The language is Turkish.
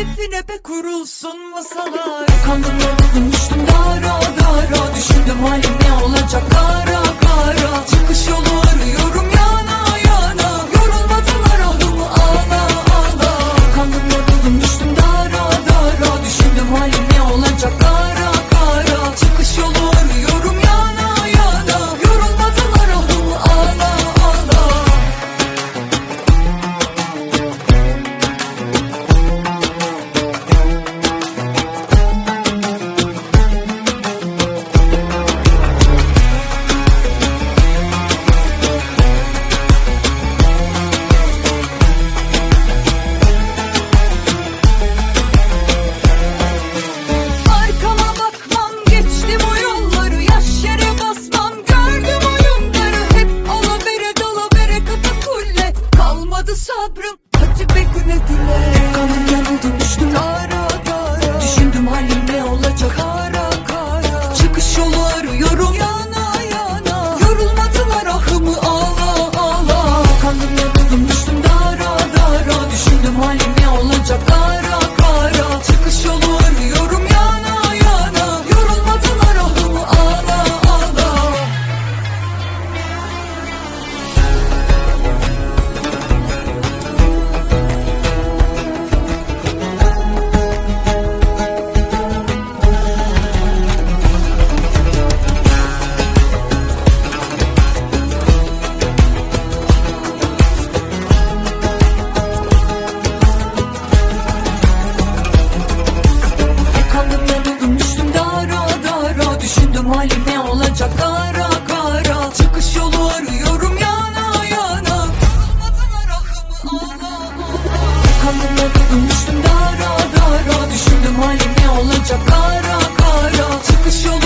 Hepsine be kurulsun masalar. Kandım yoruldum düştüm dara dara. sabrım. Hadi be güle güle. Kanım yanıldı düştüm kendime Dönmüştüm dara dara Düşündüm halim ne olacak? Kara kara Çıkış yolu